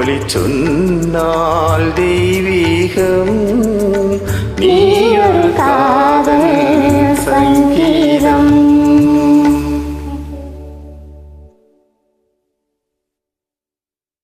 ഒളി ചൊന്നാൽ ദൈവീകം നീയോ